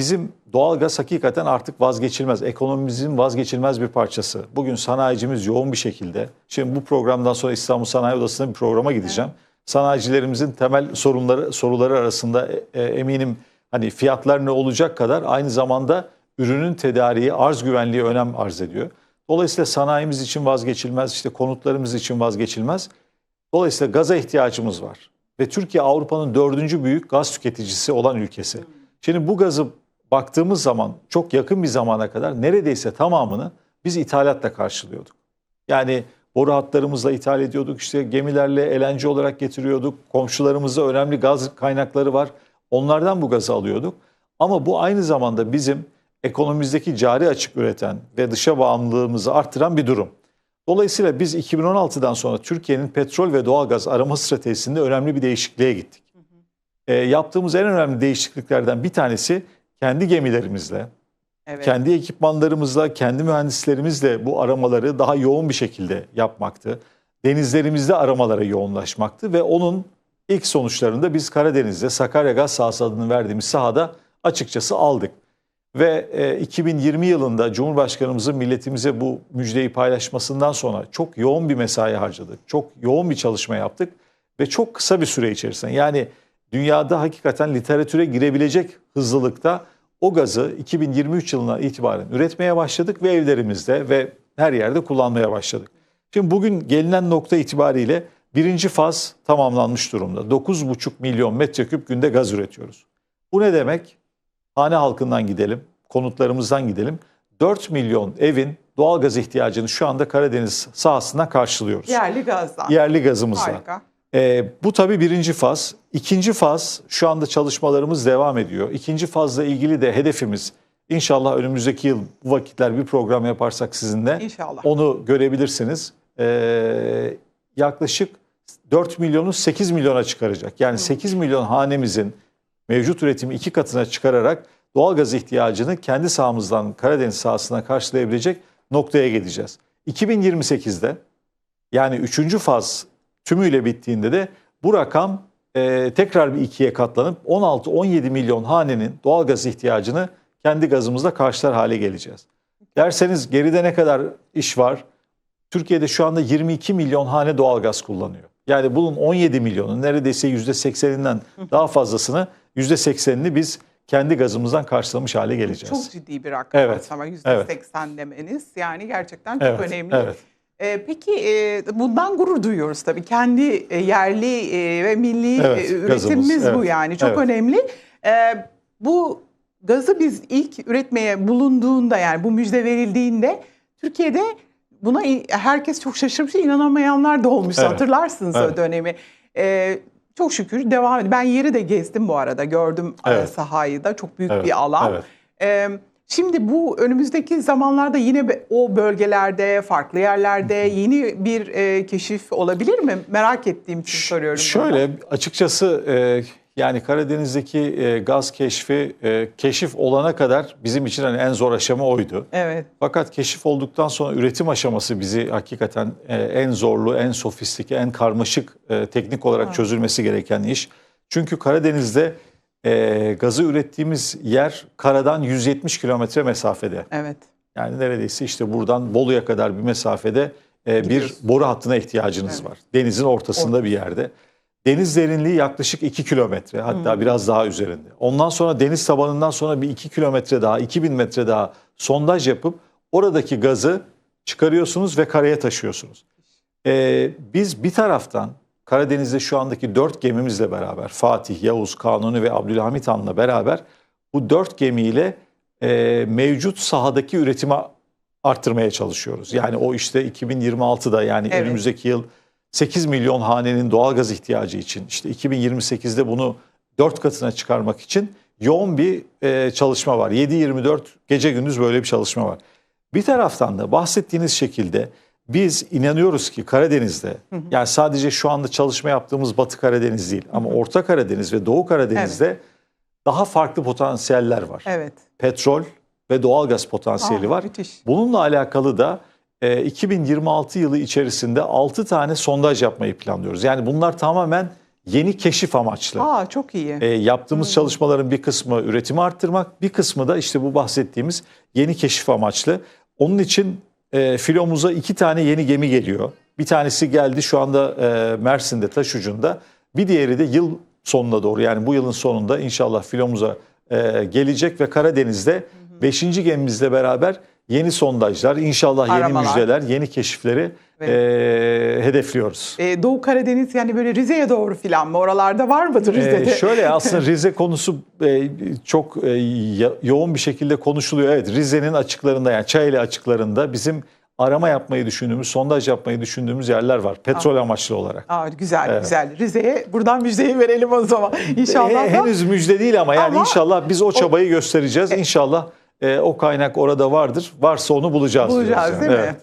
bizim doğalgaz hakikaten artık vazgeçilmez. Ekonomimizin vazgeçilmez bir parçası. Bugün sanayicimiz yoğun bir şekilde. Şimdi bu programdan sonra İstanbul Sanayi Odası'na bir programa gideceğim. Sanayicilerimizin temel sorunları soruları arasında e, eminim hani fiyatlar ne olacak kadar aynı zamanda ürünün tedariği, arz güvenliği önem arz ediyor. Dolayısıyla sanayimiz için vazgeçilmez, işte konutlarımız için vazgeçilmez. Dolayısıyla gaza ihtiyacımız var. Ve Türkiye Avrupa'nın dördüncü büyük gaz tüketicisi olan ülkesi. Şimdi bu gazı baktığımız zaman çok yakın bir zamana kadar neredeyse tamamını biz ithalatla karşılıyorduk. Yani boru hatlarımızla ithal ediyorduk, işte gemilerle elenci olarak getiriyorduk. Komşularımızda önemli gaz kaynakları var. Onlardan bu gazı alıyorduk. Ama bu aynı zamanda bizim ekonomimizdeki cari açık üreten ve dışa bağımlılığımızı arttıran bir durum. Dolayısıyla biz 2016'dan sonra Türkiye'nin petrol ve doğalgaz arama stratejisinde önemli bir değişikliğe gittik. E, yaptığımız en önemli değişikliklerden bir tanesi kendi gemilerimizle, Evet. kendi ekipmanlarımızla, kendi mühendislerimizle bu aramaları daha yoğun bir şekilde yapmaktı. Denizlerimizde aramalara yoğunlaşmaktı ve onun ilk sonuçlarında biz Karadeniz'de Sakarya Gaz Sahası adını verdiğimiz sahada açıkçası aldık. Ve e, 2020 yılında Cumhurbaşkanımızın milletimize bu müjdeyi paylaşmasından sonra çok yoğun bir mesai harcadık. Çok yoğun bir çalışma yaptık ve çok kısa bir süre içerisinde yani dünyada hakikaten literatüre girebilecek hızlılıkta o gazı 2023 yılına itibaren üretmeye başladık ve evlerimizde ve her yerde kullanmaya başladık. Şimdi bugün gelinen nokta itibariyle birinci faz tamamlanmış durumda. 9,5 milyon metreküp günde gaz üretiyoruz. Bu ne demek? Hane halkından gidelim, konutlarımızdan gidelim. 4 milyon evin doğal gaz ihtiyacını şu anda Karadeniz sahasından karşılıyoruz. Yerli gazdan. Yerli gazımızla. Harika. Ee, bu tabii birinci faz. İkinci faz şu anda çalışmalarımız devam ediyor. İkinci fazla ilgili de hedefimiz inşallah önümüzdeki yıl bu vakitler bir program yaparsak sizinle İnşallah. onu görebilirsiniz. Ee, yaklaşık 4 milyonu 8 milyona çıkaracak. Yani 8 milyon hanemizin mevcut üretimi iki katına çıkararak doğalgaz ihtiyacını kendi sahamızdan Karadeniz sahasına karşılayabilecek noktaya geleceğiz. 2028'de yani üçüncü faz tümüyle bittiğinde de bu rakam e, tekrar bir ikiye katlanıp 16-17 milyon hanenin doğalgaz ihtiyacını kendi gazımızla karşılar hale geleceğiz. Derseniz geride ne kadar iş var? Türkiye'de şu anda 22 milyon hane doğalgaz kullanıyor. Yani bunun 17 milyonu neredeyse %80'inden daha fazlasını %80'ini biz kendi gazımızdan karşılamış hale geleceğiz. Çok ciddi bir rakam Evet, aslında %80 evet. demeniz yani gerçekten çok Evet, önemli. evet. Ee, peki e, bundan gurur duyuyoruz tabii. Kendi e, yerli e, ve milli Evet, e, üretimimiz gazımız, bu evet, yani çok evet. önemli. Ee, bu gazı biz ilk üretmeye bulunduğunda yani bu müjde verildiğinde Türkiye'de buna herkes çok şaşırmış, inanamayanlar da olmuş Evet, hatırlarsınız o evet. dönemi. Ee, çok şükür devam ediyor. Ben yeri de gezdim bu arada gördüm Evet. sahayı da çok büyük Evet, bir alan. evet. Şimdi bu önümüzdeki zamanlarda yine o bölgelerde, farklı yerlerde yeni bir e, keşif olabilir mi? Merak ettiğim için soruyorum. bunu. Şöyle açıkçası e, yani Karadeniz'deki e, gaz keşfi e, keşif olana kadar bizim için hani en zor aşama oydu. Evet, Fakat keşif olduktan sonra üretim aşaması bizi hakikaten e, en zorlu, en sofistike, en karmaşık e, teknik olarak Ha. çözülmesi gereken iş. Çünkü Karadeniz'de e, gazı ürettiğimiz yer karadan 170 kilometre mesafede. evet. Yani neredeyse işte buradan Bolu'ya kadar bir mesafede e, bir boru hattına ihtiyacınız Evet. var. Denizin ortasında bir yerde. Deniz derinliği yaklaşık 2 kilometre hatta biraz daha üzerinde. Ondan sonra deniz tabanından sonra bir 2 kilometre daha 2000 metre daha sondaj yapıp oradaki gazı çıkarıyorsunuz ve karaya taşıyorsunuz. Ee, biz bir taraftan Karadeniz'de şu andaki dört gemimizle beraber Fatih, Yavuz, Kanuni ve Abdülhamit Han'la beraber bu dört gemiyle e, mevcut sahadaki üretimi arttırmaya çalışıyoruz. Yani o işte 2026'da yani Evet. önümüzdeki yıl 8 milyon hanenin doğalgaz ihtiyacı için işte 2028'de bunu 4 katına çıkarmak için yoğun bir e, çalışma var. 7-24 gece gündüz böyle bir çalışma var. Bir taraftan da bahsettiğiniz şekilde biz inanıyoruz ki Karadeniz'de yani sadece şu anda çalışma yaptığımız Batı Karadeniz değil ama Orta Karadeniz ve Doğu Karadeniz'de daha farklı potansiyeller var. Evet. Petrol ve doğalgaz potansiyeli Aa, var. Müthiş. Bununla alakalı da e, 2026 yılı içerisinde 6 tane sondaj yapmayı planlıyoruz. Yani bunlar tamamen yeni keşif amaçlı. Aa çok iyi. E, yaptığımız çalışmaların bir kısmı üretimi arttırmak, bir kısmı da işte bu bahsettiğimiz yeni keşif amaçlı. Onun için e, filomuza iki tane yeni gemi geliyor. Bir tanesi geldi şu anda e, Mersin'de taş ucunda. Bir diğeri de yıl sonuna doğru yani bu yılın sonunda inşallah filomuza e, gelecek ve Karadeniz'de 5. gemimizle beraber yeni sondajlar, inşallah yeni müjdeler, yeni keşifleri e, hedefliyoruz. Ee, Doğu Karadeniz yani böyle Rize'ye doğru filan mı? Oralarda var mıdır Rize'de? Ee, şöyle aslında Rize konusu e, çok e, yoğun bir şekilde konuşuluyor. Evet Rize'nin açıklarında yani Çayeli açıklarında bizim arama yapmayı düşündüğümüz, sondaj yapmayı düşündüğümüz yerler var. Petrol amaçlı olarak. Aa, güzel Evet. güzel. Rize'ye buradan müjdeyi verelim o zaman. İnşallah E, henüz müjde değil ama yani Ama- inşallah biz o çabayı göstereceğiz. İnşallah e, o kaynak orada vardır. Varsa onu bulacağız. Bulacağız diyoruz değil yani. mi? Evet.